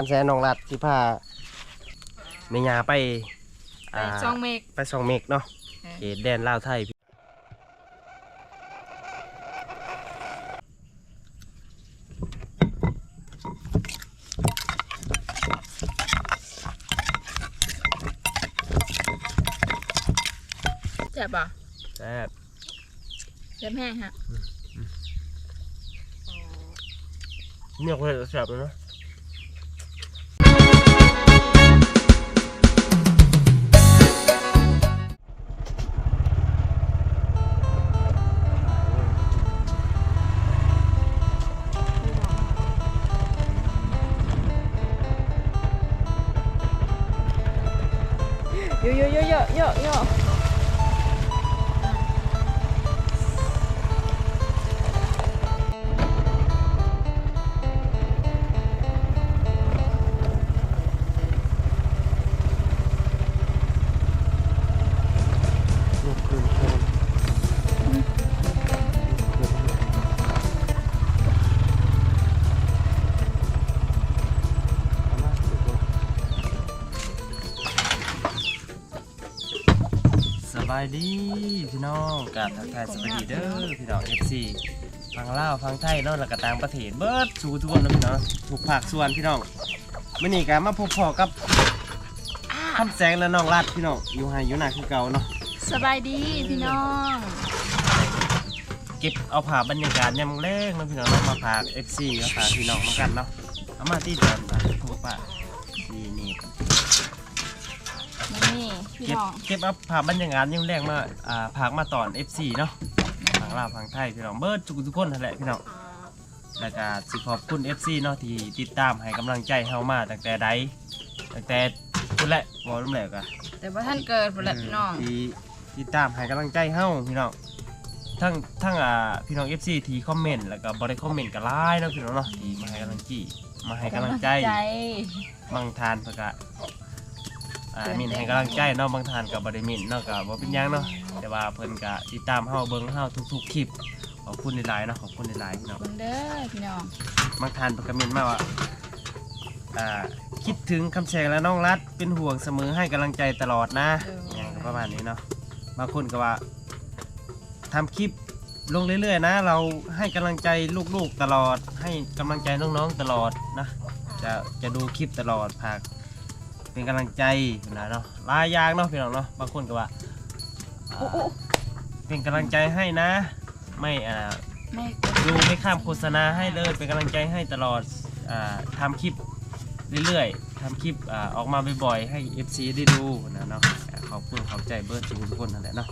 อันแสนน้องรัดที่พาเมียาไปไปซองเมก ไปสองเมกเนาะเออ เขตแดนลาวไทยเจ็บป่ะแซ่บเจ็บแห้งฮะ เนี่ยก็แซ่บเลยเนาะเยอะเยอะเยอะเยอะ เยอะเยายดีพี่น้องกราบทักทายสบายดีเด้อพี่น้อง FC ฟังลาวฟังไทยเนาะแล้วก็ต่างประเทศเบิดสู่ทุกคนนะพี่น้องทุกภาคส่วนพี่น้องมื้อนี้ก็มาพบพอกับคำแสงและน้องรัดพี่น้องอยู่ไฮอยู่หน้าคือเก่าเนาะสบายดีพี่น้อง เก็บเอาผ่าพบรรยากาศยามแรกเนาะพี่น้องเนาะมาพาก FC มาพากพี่น้องมากันเนาะเอามาที่เดินอะพวกป้านี่นี่ นี่พี่เก็บน้องเก็บเอาผ่าพบรรยากาศยามแรกมาอ่าพากมาตอน FC เนาะทางลาวทางไทยพี่น้องเบิดทุกทุกคนนั่นแหละพี่น้องแล้วก็สิขอบคุณ FC เนาะที่ติดตามให้กำลังใจเฮามาตั้งแต่ใดตั้งแต่พุ่นแหละบ่รู้แหละก็แต่ว่าท่านเกิดพุ่นแหละพี่น้องที่ติดตามให้กำลังใจเฮาพี่น้องทั้งทั้งอ่าพี่น้อง FC ที่คอมเมนต์แล้วก็บ่ได้คอมเมนต์ก็หลายเนาะพี่น้องเนาะที่มาให้กำลังใจมาให้กำลังใจ บางทานเพิ่นก็ อ่าเตือนมินใจให้กำลังใจเนาะบางทานก็บ่ได้มินเนาะก็บ่เป็นหยังเนาะแต่ว่าเพิ่นก็ติดตามเฮาเบิ่งเฮาทุกๆคลิปขอบคุณหลายๆเนาะขอบคุณหลายๆพี่น้องเบิ่งเด้อพี่น้องบางทานเพิ่นก็มินมาว่าอ่า คิดถึงคำแชร์และน้องรัดเป็นห่วงเสมอให้กำลังใจตลอดนะอย่างก็ประมาณนี้เนาะบางคนก็ว่าทำคลิปลงเรื่อยๆนะ เราให้กำลังใจลูกๆตลอด ให้กำลังใจน้องๆตลอดนะ จะจะดูคลิปตลอดพาก เป็นกำลังใจนะเนาะหลายอย่างเนาะพี่น้องเนาะบางคนก็ว่าอ่าเป็นกำลังใจให้นะ ไม่อ่า ไม่ดูไม่ข้ามโฆษณาให้เลยเป็นกำลังใจให้ตลอดอ่าทำคลิปเรื่อยๆทำคลิปอ่าออกมาบ่อยๆให้ FC ได้ดูนะเนาะอ่าขอบคุณขอบใจเบิร์ดทุกคนนั่นแหละเนาะ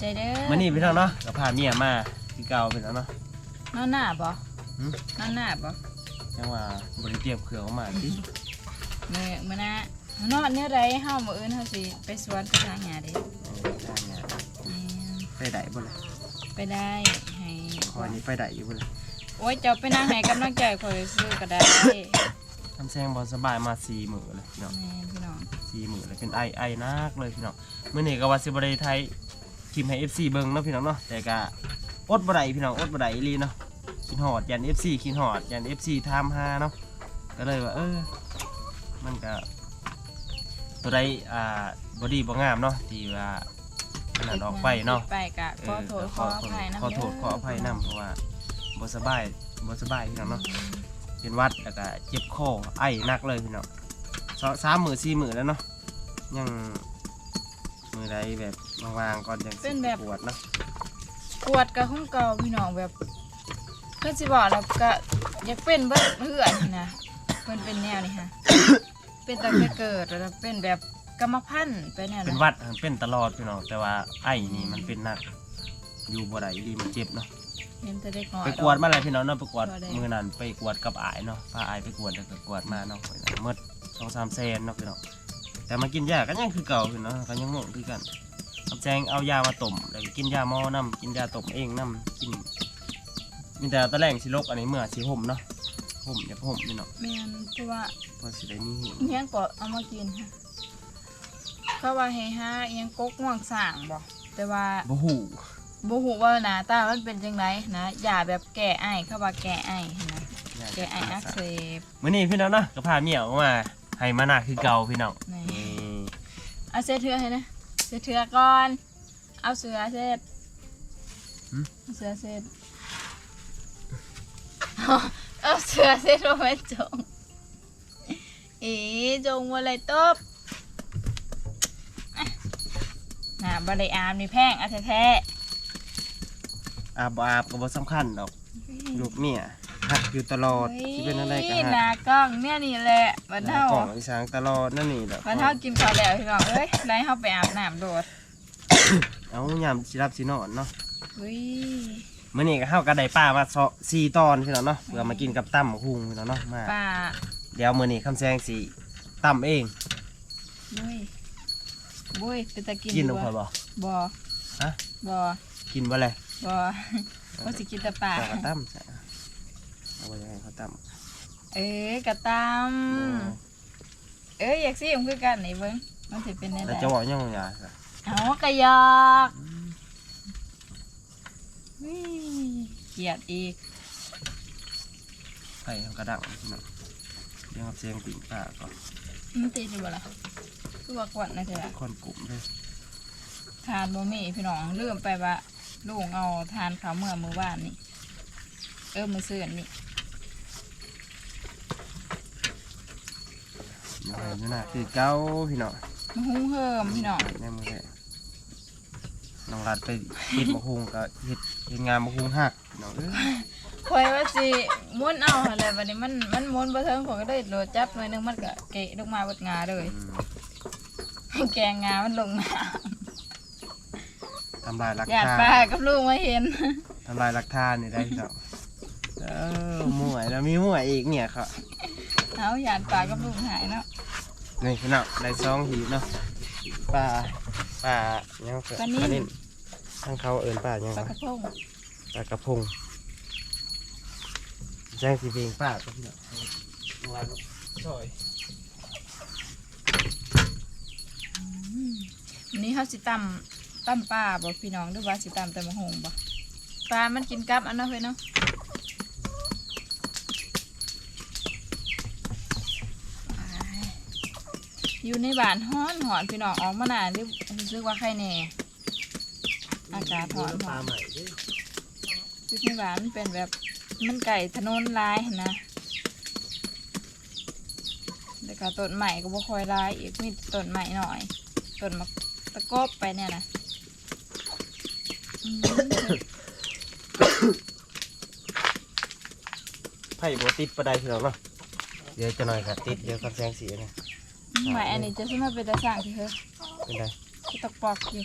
ใจเด้อมื่อนี้พี่น้องเนาะก็พาเมียมาที่เก่าพี่น้องเนาะ นอนหน้าบ่หืม นอนหน้าบ่จังว่าบริเตรียมเครื่องออกมาดิมื้อมื้อหน้า นอนเนื้อไรเฮามื้ออื่นเฮาสิไปสวนไปทางหญ้าเด้เออได้เนี่ยอืมไปได้บ่เลยไปได้ให้คอยนี้ไปได้อยู่บ่เลยโอ้ยเจ้าไปนั่งให้กำลังใจข่อยซื้อก็ได้ทำแซงบอลสบายมาสี่มือเลยพี่น้องแม่นพี่น้องสี่มือเลยเป็นไอไอนักเลยพี่น้องเมื่อนี้ก็ว่าสิบได้ไทยทีมให้ FC เบิ่งเนาะพี่น้องเนาะแต่ก็อดบ่ได้พี่น้องอดบ่ได้อีหลีเนาะคิดฮอดยัน FC คิดฮอดยัน FC ทามหาเนาะก็เลยว่าเออมันก็ ตัวใดอ่าบ่ดีบ่งามเนาะที่ว่าขนาดออกไปเนาะไปกะเอขออโทษขขอออภัยนะขอโทษขออภัยนํเพราะว่าบ่สบายบ่สบายพี่น้องเนาะเป็นหวัดแล้วก็เจ็บคอไอหนักเลยพี่น้องสองสามมือสี่มือแล้วเนาะยังมือใดแบบวางๆก่อนยังสิปวดเนาะปวดกะห้องเก่าพี่น้องแบบเพื่อนสิบอกแล้วก็อยากเป็นเบิดเพื่อนนะเพื่อนเป็นแนวนี่ฮะ เป็นตั้งแต่เกิดแล้วเป็นแบบกรรมพันธุ์ไปแนวเป็นนะหวัดมันเป็นตลอดพี่น้องแต่ว่าไอนี่มันเป็นหนัก อยู่บ่ได้ดีมันเจ็บเนาะเห็นแต่เด็กน้อย ไปกวดมาแล้วพี่น้องเนาะไปกวดกวดได้ มือนั้นไปกวดกับอายเนาะพาอายไปกวดแล้วก็กวดมาเนาะเมื่อสองสามเซนเนาะพี่น้องแต่มากินยาก็ยังคือเก่าพี่น้องก็ยังงงคือกันเอาแจงเอายามาต้มแล้วก็กินยาหม้อน้ำกินยาต้มเองน้ำกินมีแต่ตะแรงสิลกอันนี้เมื่อสิห่มเนาะ ห่มอย่าห่มพี่น้องแม่นเพราะว่าเพราะสิได้มีหิวเอียงก็เอามากินฮะเขาว่าให้หาเอียงกกง่วงสร้างบ่แต่ว่าบ่หูบ่ฮู้ว่าหน้าตามันเป็นจังไดนะยาแบบแก้ไอเขาว่าแก้ไอนะยาแกไออักเสบมื้อนี้พี่น้องเนาะก็พาเมียออกมาให้มานาคือเก่าพี่น้องนี่นี่เอาเสื้อเถื่อให้นะเสื้อเถื่อก่อน เอาเสื้อเสร็จเอาเสื้อเสร็จ เอาเสื้อเสร็จลงไปจงอีจงว่าอะไรตบอะน่ะบริอามนี่แพงเอะแท้อาบบ่อาบก็บ่สำคัญดอกๆลูกเมียหักอยู่ตลอดสิเป็นอะไรก็ฮ้ยหหัน้ากกล้องเนี่ยนี่แหละบันหน้าเท่ากล่องอีสางตลอดนั่นนี่ดอกบันเท่ากินข้าวแล้วพี่น้องเอ้ยไล่เฮาไปอาบน้ำโดดเอายามสิรับสินอนเนาะเฮ้ย มื้อนี้ก็เฮาก็ได้ปลามาสองสี่ตอนพี่น้องเนาะเพื่อมากินกับตั้มหุงพี่น้องเนาะมาป้าเดี๋ยวมื้อนี้คำแซงสิตั้มเองบุ้ยบุ้ยเป็นตะกินกินอลยู่งไปบ่บ่บ่ฮะบ่กินบ่เลยบ่ว่าสิกินแต่ปลาเจ้าก็ตั้มใช่เอาไว้ให้เขาตั้มเอ้ยกระตำเอ้ยอยากสิผมคือกันนี่เบิ่งมันสิเป็นแน่แล้วๆจะบอกยังไงเอากระยอกวิ เกลียดอีกไข่เขากระดังพี่น้องเดี๋ยวครับเสียงปิ่งปลาก่อนมันติดอยู่บ่ล่ะคือว่ากวดนะเถอะคนกลุ่มเลยทานบ่มีพี่น้องลืมไปว่าลุงเอาทานข้าวเมื่อมื้อวานนี่เออมื้อซื่อนี่ยังไงนี่นะคือเก้าพี่น้องมาหุงเฮิมพี่น้องแน่มือแท้น้องรัดไปเฮ็ดมะฮุงก็เฮ็ด เฮ็ดงานมะฮุงหักพี่น้องเอ้ยคอยว่าสิม้วนเอาอะไรบัดนี้มันมันม้วนบ่เทิงผมก็เลยโดดจับหน่อยหนึงมันก็เกะลงมาเบดงาเลย อืมแกงงามันลงมาทำลายหลักอยากฐานป้ากับลูกมาเห็น ทำลายหลักฐานนี่ได้พี่น้องเออหมวยแล้วมีหมวยอีกเนี่ยครับเอาอยากป้ากับลูกหายเนาะนี่พี่น้องได้ซองหีบเนาะปลาปลายังเกิดปลานิ่น ทั้งเขาเอินปลายังปลาวะกระพงปลากระพงแจ้งสีเพลงปลาก็พี่น้องวันซอยวันนี้เขาสิตำตำปลาบ่พี่น้องหรือว่าสิตำแต่มะฮงบ่ปลามันกินกับอันนั้นเว้ยเนาะอยู่ในบ้านฮ้อนหอนพี่น้องออกมาหนาหรือรู้สึกว่าใครแน่อากาศร้อนปลาใหม่ดิชุดในบ้านมันเป็นแบบมันไก่ถนนลายหั้นนะแต่ก็ต้นใหม่ก็บ่ค่อยลายอีกมีแต่ต้นใหม่หน่อยต้นมะตะกบไปเนี่ยนะอืมไผ่บัติดประไดพี่น้องเนาะเดี๋ยวจะหน่อยครับติดเดี๋ยวกับแสงสีนะ หมายอันนี้จะสมาเป็นตาสั่งที่เธอเป็นไงที่ตกปอกอยู่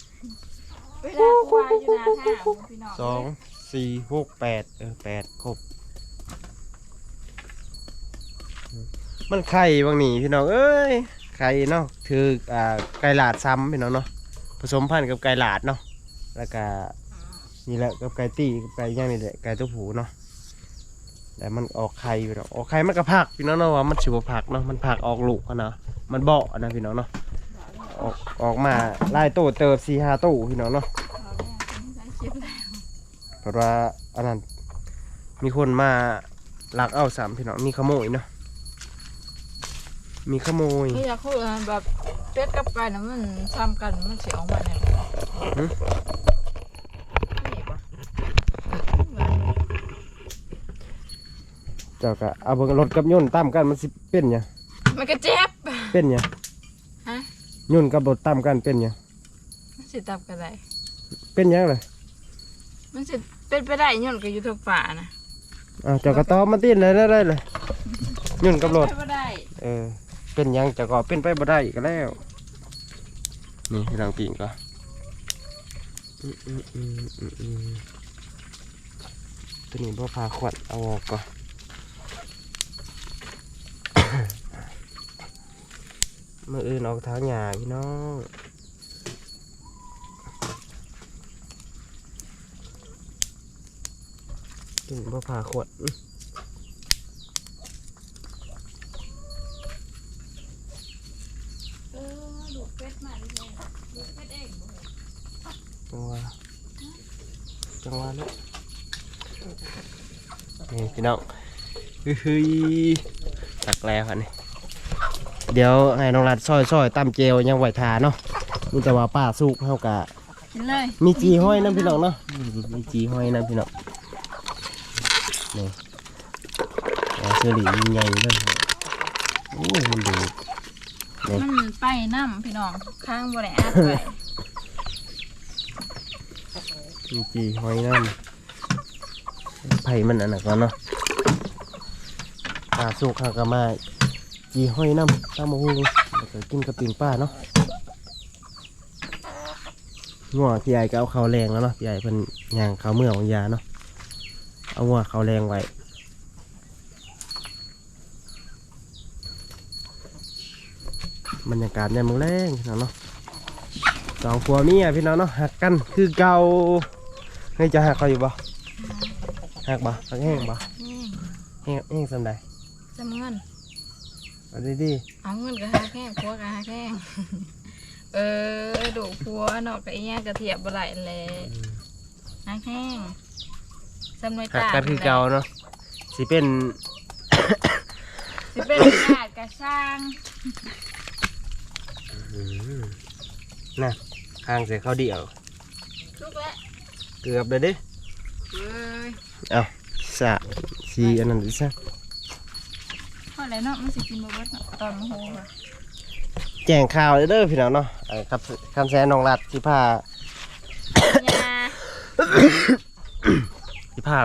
เวลากูวายอยู่นาทางพี่น้องสองสี่หกแปดเออแปดครบ มันไข่บางนี่พี่น้องเอ้ยไข่เนาะคืออ่าไก่หลาดซ้ำพี่น้องเนาะผสมพันธุ์กับไก่หลาดเนาะแล้วก็นี่แหละกับไก่ตีกับไก่ย่างนี่แหละไก่ตัวผูเนาะแต่มันออกไข่พี่น้องออกไข่มันก็ผักพี่น้องเนาะว่ามันชิวผักเนาะมันผักออกลูกนะมันเบาะนะพี่น้องเนาะ ออกออกมาไล่โตเติบสี่ห้าโตพี่น้องเนาะเพราะว่าอันนั้นมีคนมาลักเอาสามพี่น้องมีขโมยเนาะมีขโมย นี่อยากพูดแบบเป็ดกับไก่นะมันซ้ำกันมันเสียออกมาเนี่ยหึ นี่ปะเจ้าก็เอาเบิ่งรถกับยนต์ตามกันมันสิเป็นหยังมันก็เจ็บเป็นหยังฮะ ยนต์กับรถตามกันเป็นหยังมันสิตับกันได้ เป็นหยังเลยมันสิเป็นไปได้ย้อนกับอยู่ทางฝ่านะอ่าเจ้าก็ตอบมาตินเลยได้ได้เลยยนต์กับรถ เป็นไปบ่ได้เออ เป็นหยังเจ้าก็เป็นไปบ่ได้ก็แล้ว นี่ให้ลองปิงก็อืมอืมอืมอืมอืมตัวนี้บ่พาขวัญเอาออกก่อน มืออื่นออกทางหญ้าพี่น้องถึงบ่ผ่าขวดจังหวะจังหวะลูกนี่พี่น้องเฮ้ยตักแล้วค่ะนี่ เดี๋ยวให้น้องรัดซอยซอยๆตำเจลยังไหวทาเนาะมีแต่ว่าป้าสุกเท่ากะกินเลยมีจีห้อยน้ำพี่น้องเนาะนี่มีจีห้อยน้ำพี่น้องนี่เอาเสื้อหลีใหญ่เลยโอ้ยมันดูมันไปน้ำพี่น้องข้างบ่ได้อาดไปมีจีห้อยน้ำไผ่มันอันนั้นก่อนเนาะปลาสุกข้ากะมา จีห้อยน้ำตามมาหูแล้วก็กินกับปิ่งป้าเนาะงัวพี่ใหญ่ก็เอาเขาวแรงแล้วเนาะพี่ใหญ่เพิ่นย่างเขาวเมื่อของยาเนาะเอางัวเขาวแรงไว้บรรยากาศเนี่ยามมึงแรงพี่น้องเนาะสองผัวเมียพี่น้องเนาะหักกันคือเก่าเฮ้ยจะหักเขาอยู่บ่หักบ่หักแห้งบ่นี่แห้งแห้งสำใดจำเงินเอาดีดีเอาเงินก็หาแข้งพัวก็หาแข้งเออดูพัวนอกกับอีหยังกระเทียบบ่ไหลเลยหาแข้งจำนวนหักตากันคือเก่าเนาะสิเป็น สิเป็นญาติกระช่างน่ะข้างใส่ข้าวเดียว ทุกแล้วเกือบเลยเดิเอ้ย เอาสะสีอันนั้นดิซะ พอแล้วเนาะมันสิกินบ่เบิดเนาะตอนมโหค่ะแจ้งข่าวเลยเด้อพี่น้องเนาะเอ่อครับคำแสนน้องรัดสิพายาสิพา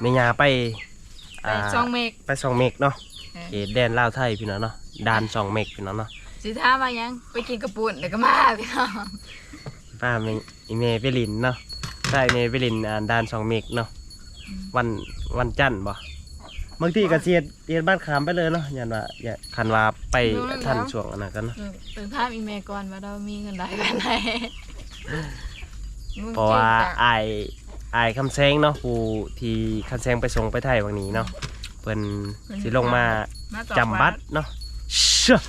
เมียาไปไปอ่าซองเมกไปสองเมกเนาะเออเขตแดนลาวไทยพี่น้องเนาะดานสองเมกพี่น้องเนาะสิท้ามายังไปกินกระปุ่นเดี๋ยวก็มาพี่น้องป้าเมอีเมไปลินเนาะใช่เมไปลินอ่าดานสองเมกเนาะวันวันจันทร์บ่ บางทีก็เสียดเสียดบ้านขามไปเลยเนาะยันว่าอย่าคันว่าไปท่านช่วงอันนั้นกันเนาะเออเป็นภาพอีเมลก่อนว่าเรามีเงินได้กันไหนเพราะว่าไอายอายคำแซงเนาะผู้ที่คำแซงไปส่งไปไทยวันนี้เนาะเพิ่นสิลงมามาต่อจำบัตรเนาะเชื่อ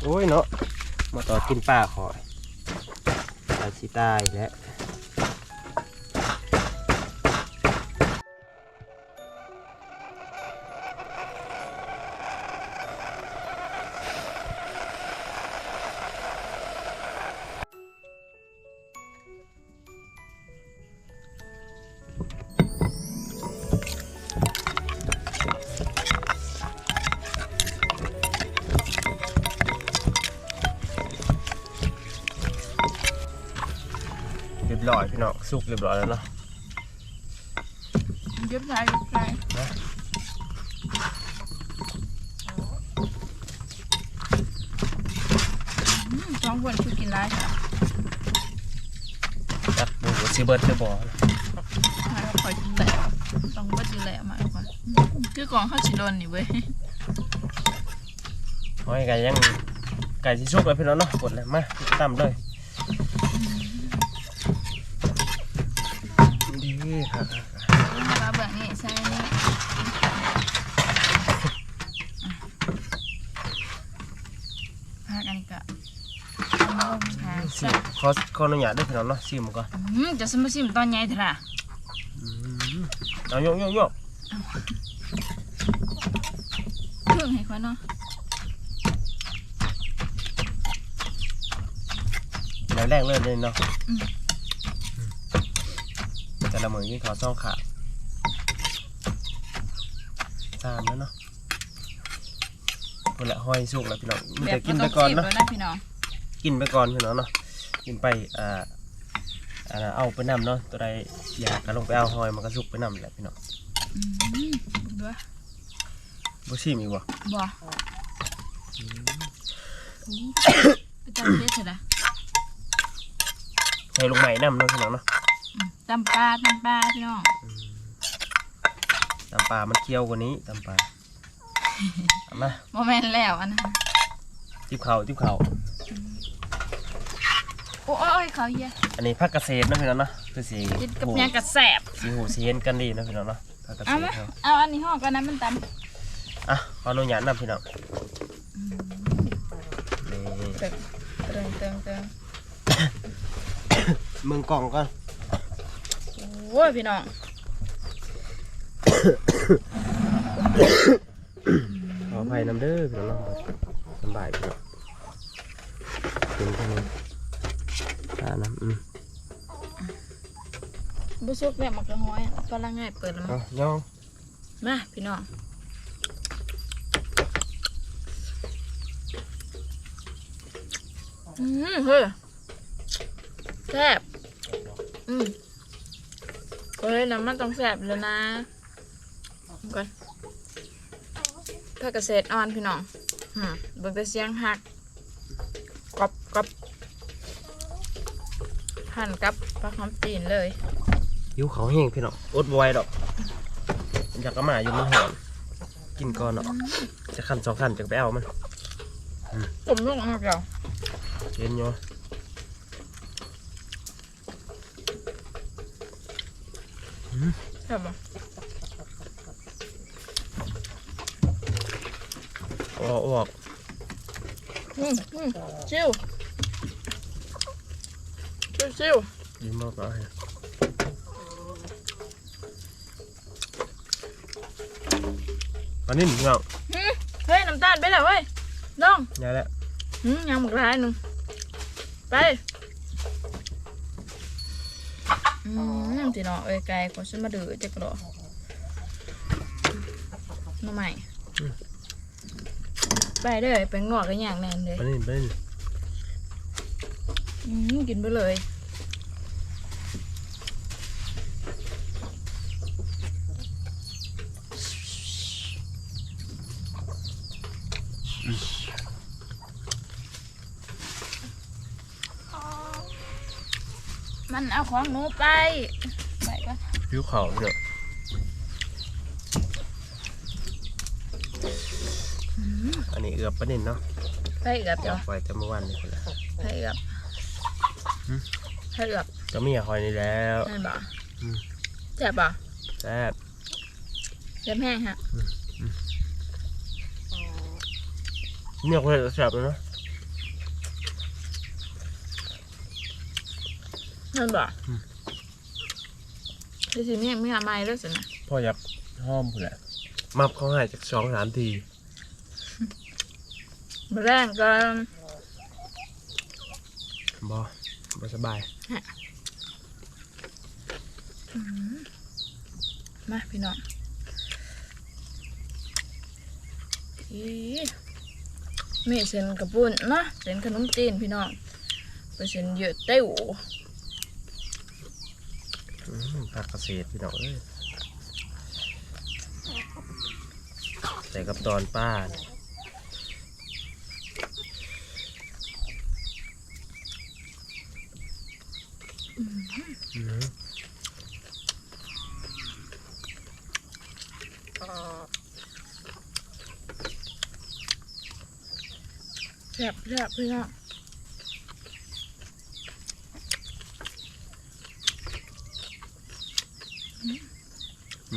โอ้ยเนาะมาต่อกินป้าขอยตายสิตายแล้ว สุกเรียบร้อยแล้วเนาะเย็บใจเย็บใจอืมสองคนคือกินไรค่ะจักบูซีเบิร์ดเดอบ่มาก็คอยกินแหละต้องว่ากินแหละมาก่อนคือกล่องข้าวชิโดนนี่เว้ยโอ้ยไก่ยังไก่ที่สุกแล้วพี่น้องเนาะกดเลยมาตั้มเลย ดีค่ะมาเบื้องนี้ใช่นี่พากันกะเอามาลงทางสิขอขออนุญาตด้วยพี่น้องเนาะซิมก่อนอืมจะสมาซิมตอนใหญ่เถอะนะเอาโยกโยกโยกเครื่องให้คนเนาะแล้วแรกเลยเลยเนาะ แต่ละมือยิ่งขอซ่องขาสามแล้วเนาะคนละห้อยสุกแล้วพี่น้องมีแบแต่บกินบ่ไปต้องก่อนซีบเนาะแล้วนะพี่น้องกินไปก่อนพี่น้องเนาะกินไปอ่าอ่าเอาไปนำเนาะตัวใดอยากก็ลงไปเอาหอยมันก็สุกไปนำแหละพี่น้องอืมด้วยบ่ชิมอีกบ่บ่ไปจำเพชรเถอะนะให้ลงใหม่นำเนาะพี่น้องเนาะ อืมจำปลาจำปลาพี่น้องตำปลามันเคี้ยวกว่านี้ตำปลาเอามาโมเมนต์แล้วอันนั้นทิบเข่าทิบเข่าโอ้ยเขาเหี้ยอันนี้ผักเกษตรนะพี่น้องเนาะคือสีกินกับเนี้ยกระแสบสีหูสีเห็นกันดีนะพี่น้องเนาะผักเกษเอาตรมาครับเอาอันนี้ห่อก่อนนะมันตอะขออนุญาตนำพี่น้องนี่ำเติงเติงเติงเติงเมืองกล่องก่อน โอ้ยพี่น้องขออภัยนำเด้อพี่น้องเนาะสำบายพี่น้องกินแค่นี้ตาน้ำอืมบุซุกเนี่ยมักละห้อยกำลังง่ายเปิดแล้วมั้เอางย่องมาพี่น้องอืมเฮ้ยแซ่บอืมเฮ้ยน้ำมันต้องแซ่บแล้วนะเอาก่อนเพื่อเกษตรอ่อนพี่น้องอืมเบิ่งแต่เสียงหักกรอบกรอบหั่นกับปลาหอมจีนเลยหิวเขาวแห้งพี่น้องอดบอยดอกอยากกระหมาอยู่มันหอนกินก่อนเนาะจะขั้นสองขั้นจะไปเอามันผมลูกมากเดียวเย็นอยู่ ใช่ปะออกออกอืมอืมชิวชิวชิวยิ้มมากเลยอันนี้หนึ่งเงาอืมเฮ้ยน้ำตาลไปแล้วเว้ยน้องใหญ่แล้วอืมยังหมกร้ายหนึ่งไปอืม พี่น้องเอ้ยไกลกว่าฉันมาดื้อจะกระโดดมาใหม่ ไปเด้อเป็นงอกกันอย่างแน่นเลยอันนี้เป็นอืมกินไปเลยมันเอาของหนูไปไปก่อน ผิวเขาวเนี่ยอันนี้เอือบประเด็นเนาะไปเอือบเดี๋ยวปล่อยแต่เมื่อวานนี่คนละไปเอือบหืมไปเอือบก็มีคอยนี่แล้วนั่นบ่อืมเจ็บบ่แซ่บเจ็บแห้งฮะเนี่ยคนจะแซ่บเลยเนาะนั่นบ่ ที่สิมีมีอะไรด้วยสินะพ่ออยากห้อมพุ่นแหละมับเขาให้จากสองสามทีมาแรงกันบอบ่สบายมาพี่น้องอีมีเส้นกระปุ้นนะเส้นขนมจีนพี่น้องเป็นเส้นเยอะเต้ว ผักเกษตรพี่น้องเอ้ยใส่กับตอนป้าเนี่ยอืมแซ่บแซ่บพี่น้อ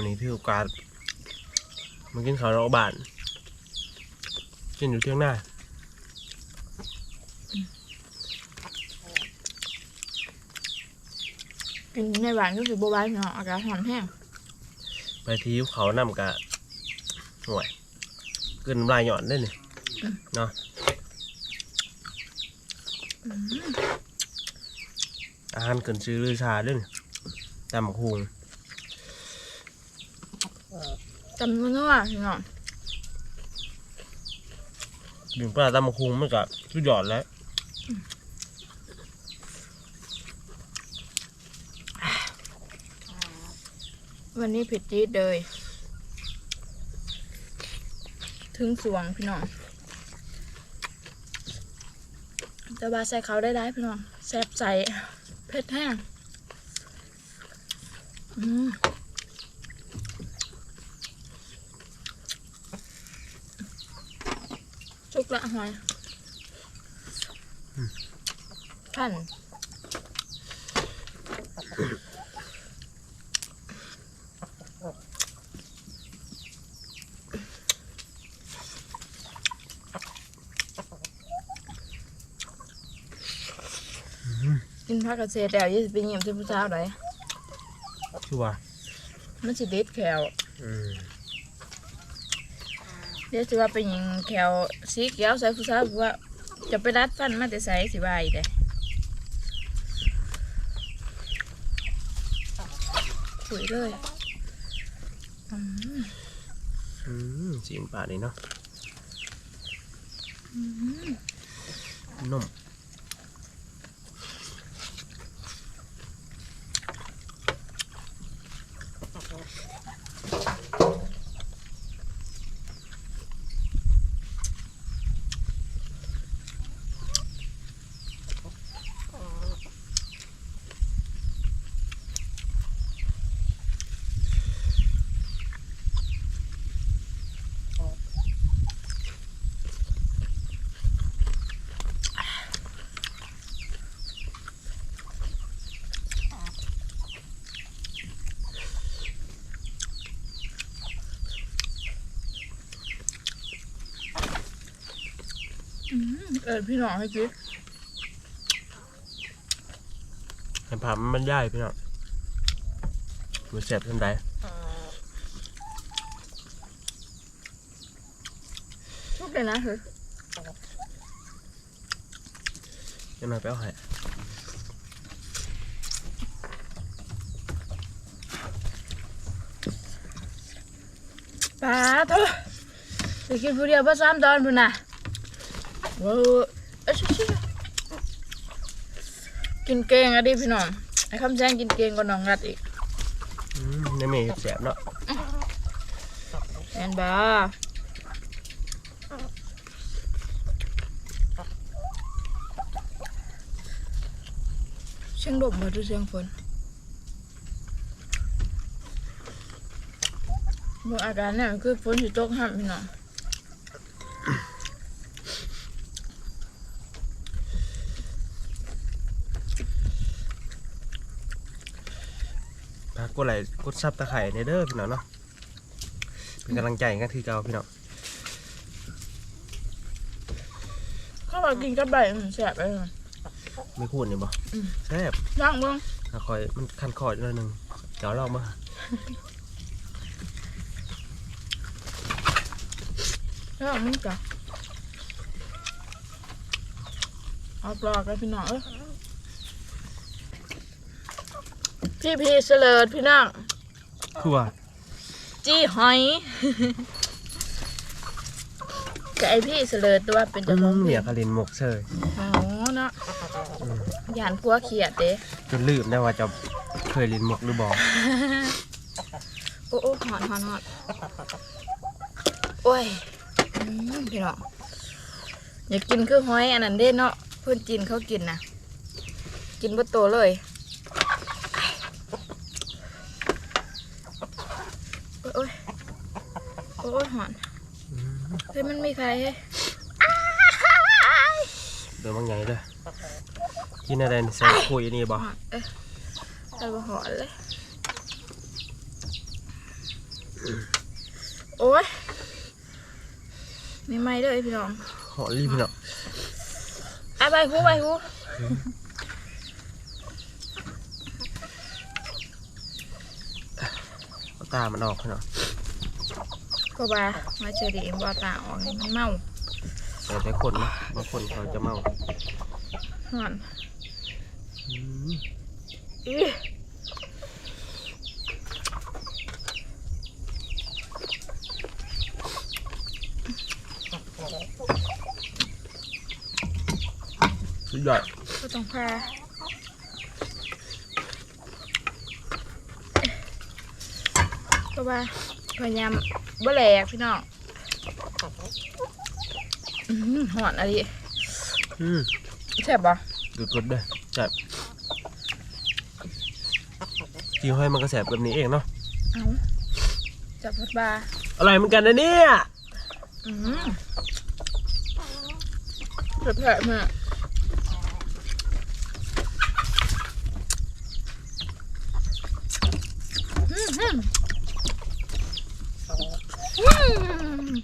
มันนี้ถือโอกาสมากินข้าวนอกบ้านกินอยู่เที่ยงหน้ากินในบ้านก็คือบัวบายพี่น้องอากาศร้อนแห้งไปที่เขานำกะห่วยเกินน้ำลายหย่อนได้นี่เนาะอาหารเกินซื้อลือชาด้วยนี่ตำบักหุง จำมันว่าพี่น้องดื่มปลาตำบักหุงมันก็สุดยอดแล้ววันนี้เผ็ดจี๊ดเลย ถึงสวงพี่น้องแต่ว่าใส่เขาได้ได้พี่น้องแซ่บใส่เผ็ดแห้ง อืม สุกละ หอยพันกินผักกระเฉดแล้วยี่สิบปีเยี่ยมที่ผู้สาวไหนคือว่ามันสิเด็ดแขวอืม เดี๋ยวสิว่าเป็นหยังแขวสีเขียวใส่ผู้สาวบอกว่าจะไปรัดฟันมาแต่ใส่สิว่าอีกเลยคุยเลยอืมอืมสีมปลานี่เนาะนุ่ม เออพี่น้องให้กินให้ผ่ามันบรรยายพี่น้องมันแสบทันใดทุกเลยนะเฮ้ยยังไงไปเอาให้ปลาเถอะไปกินผู้เดียวภาษามตอนพุ่นน่ะเว้ยเอ้ยชิๆ กินเก่งอะดิพี่น้องไอ้คำแซงกินเก่งกว่าน้องรัดอีกอืมในเมย์แสบเนาะแอนบาเสียงดมมาดูเสียงฝนบอาการเนี่ยคือฝนสิตกห้ามพี่น้อง ฝากก ดไลค์กดซับตะไคร่ในเด้อพี่น้องเนาะเป็นกำลังใจกันที่เก่าพี่น้องข้าวกินกับใบมันแซ่บเลยไม่คูดนี่บ่อืมแซ่บย่างเบ้างถ้าคอยมันคันคออยู่หน่อยหนึงเดี๋ยวลองมาย่างมึงจ้ะเอาปลอกเลยพี่น้องเอ้ย พี่พี่เสลิดพี่น้องคือว่าจี้หอยกับไอพี่เสลิดตัวเป็นอืเจ้าของมเพลเนี่ยงคารินหมกเชยอ๋อเนาะยานกลัวเขียดเด้จนลืมได้ว่าจะเคยลินหมกหรือบ่โอ้โอ้หอนหอนหอนโอ้ยอืมพี่น้องอยากกินคือหอยอันนั้นเด้เนาะเพื่อนจีนเขากินนะกินบดโตเลยโอ้ยโอ้ยโอ้ยหอน เฮ้ยมันมีใครเฮ้ยเดี๋ยวบางไงเด้อกินอะไรนี่ใส่คุยอันนี่บ่หอนเอ้ยใส่บะหอนเลย โอ้ยไม่ไหม้เลยพี่น้องหอรีบพี่น้องอะไปหูไปหูเอาตามันออกพี่น้อง ก็บามาเจอดีเอ็มบอตาออกนี่มันเมาแต่แต่คนนะบางคนเขาจะเมาหอนอืมอีสุดยอดก็ต้องพาก็บา พยายามบ่แหลกพี่น้องอื้อหือหอนอะไรอืมแซ่บบ่ดูดกดเด้อจับจีห้อยมันก็แสบแบบนี้เองเนาะเอาจับพัดบาอร่อยเหมือนกันนะเนี่ย อืมเผ็ดเผ็ดมากอืมอืมอืม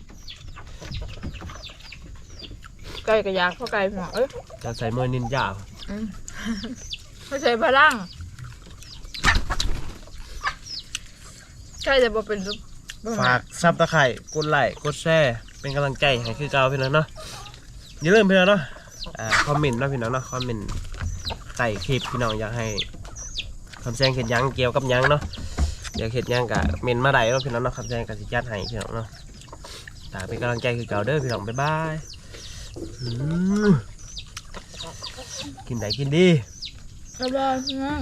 ไก่กระยากเพราะไก่หมอเอ้ยจะใส่มือนินจาไม่ใช่พลังใช่แต่บ่เป็นรูปบ่ฝากซับตะไคร่กดไลค์กดแชร์เป็นกำลังใจให้คือเก่าพี่น้องเนาะอย่าลืมพี่น้องเนาะอ่าคอมเมนต์เนาะพี่น้องเนาะคอมเมนต์ใต้คลิปพี่น้องอยากให้คำแจ้งเห็นยังเกี่ยวกับหยังเนาะอยากเห็นยังกะเมนมาได้เนาะพี่น้องเนาะคำแจ้งกับสิจัดให้พี่น้องเนาะตาเป็นกำลังใจคือเก่าเด้อพี่น้องบ๊ายบายอืม กินได้กินดีสบายนะ